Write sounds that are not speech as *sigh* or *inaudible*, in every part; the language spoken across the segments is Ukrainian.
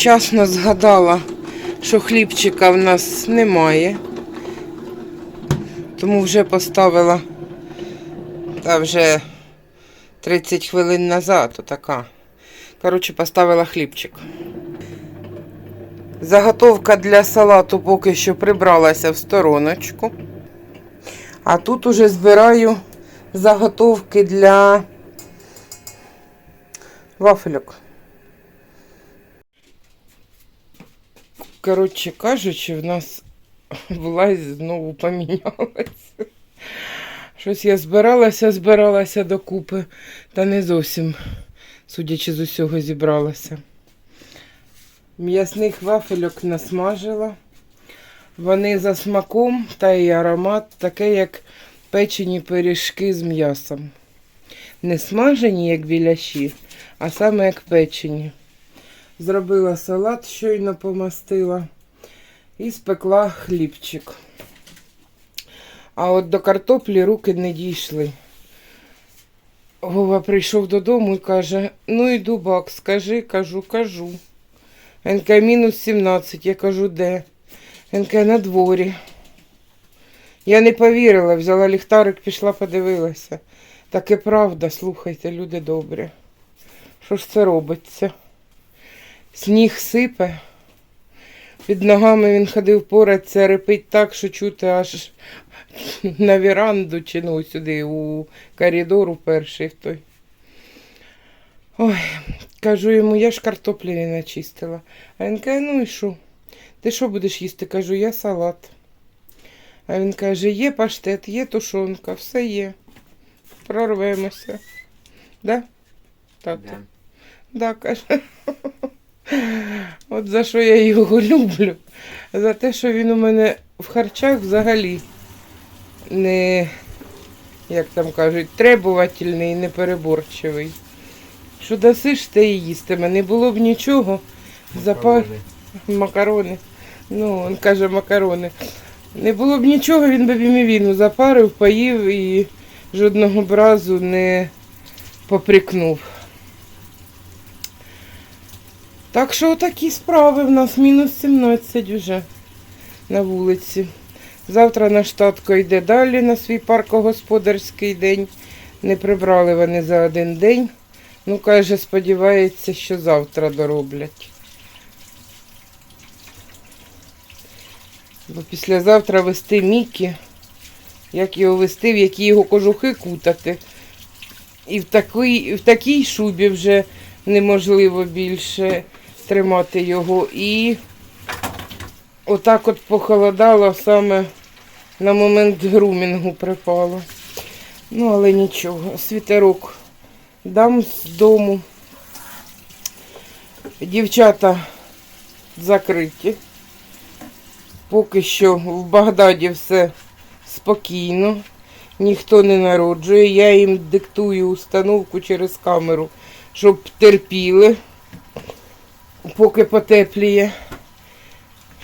Вчасно згадала, що хлібчика в нас немає. Тому вже поставила та вже 30 хвилин назад, отака. Коротше, поставила хлібчик. Заготовка для салату поки що прибралася в стороночку. А тут уже збираю заготовки для вафельок. Коротше кажучи, в нас власть знову помінялася. Щось я збиралася, збиралася докупи, та не зовсім, судячи з усього, зібралася. М'ясних вафельок насмажила. Вони за смаком та й аромат, таке, як печені пиріжки з м'ясом. Не смажені, як біляші, а саме як печені. Зробила салат, щойно помастила і спекла хлібчик. А от до картоплі руки не дійшли. Вова прийшов додому і каже: ну йду бак, скажи, кажу, кажу. НК мінус 17, я кажу, де? НК на дворі. Я не повірила, взяла ліхтарик, пішла, подивилася. Таке правда, слухайте, люди добрі. Що ж це робиться? Сніг сипе. Під ногами він ходив порадця, репить так, що чути аж на віранду чи ну сюди у коридору перший в той. Ой, кажу йому, я ж картоплі не начистила. А він каже, ну і що? Ти що будеш їсти? Кажу, я салат. А він каже, є паштет, є тушонка, все є. Прорвемося. Да? Тато? Да. Да, каже. *laughs* От за що я його люблю. За те, що він у мене в харчах взагалі не, як там кажуть, требувательний, непереборчивий. Що дасиш, те і їстиме. Не було б нічого. Запар... Макарони. Ну, він каже макарони. Не було б нічого, він би мівіну запарив, поїв і жодного б разу не поприкнув. Так що такі справи в нас мінус 17 вже на вулиці. Завтра наш татко йде далі на свій паркогосподарський день. Не прибрали вони за один день. Ну, каже, сподівається, що завтра дороблять. Бо післязавтра вести Мікі. Як його вести, в які його кожухи кутати. І в такій, в такій шубі вже неможливо більше тримати його. І отак от похолодало саме на момент грумінгу припало. Ну, але нічого, світерок дам з дому. Дівчата закриті. Поки що в Багдаді все спокійно, ніхто не народжує. Я їм диктую установку через камеру, щоб терпіли, поки потепліє,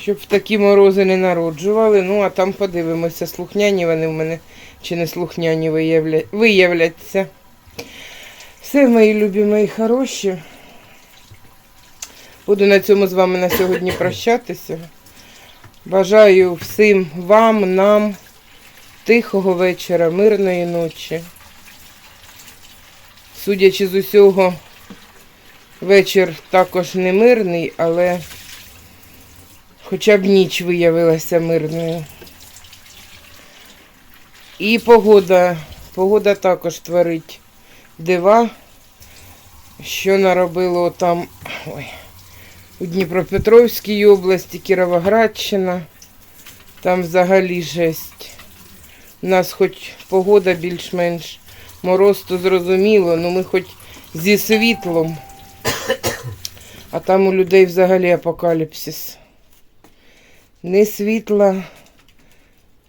щоб такі морози не народжували. Ну, а там подивимося, слухняні вони в мене чи не слухняні виявля... виявляться. Все, мої любі, мої хороші. Буду на цьому з вами на сьогодні прощатися. Бажаю всім вам, нам тихого вечора, мирної ночі. Судячи з усього, вечір також не мирний, але хоча б ніч виявилася мирною. І погода, погода також творить дива, що наробило там ой, у Дніпропетровській області, Кіровоградщина. Там взагалі жесть. У нас хоч погода більш-менш мороз, то зрозуміло, ну ми хоч зі світлом. А там у людей взагалі апокаліпсис. Ні світла,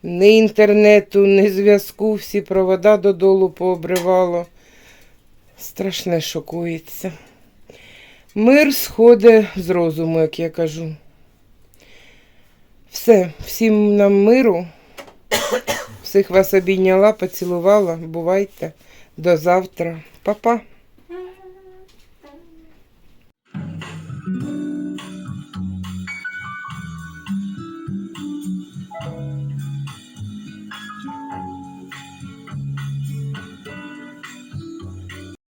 ні інтернету, ні зв'язку, всі провода додолу пообривало страшне шокується. Мир сходить з розуму, як я кажу. Все, всім нам миру. Всіх вас обійняла, поцілувала. Бувайте. До завтра. Па-па.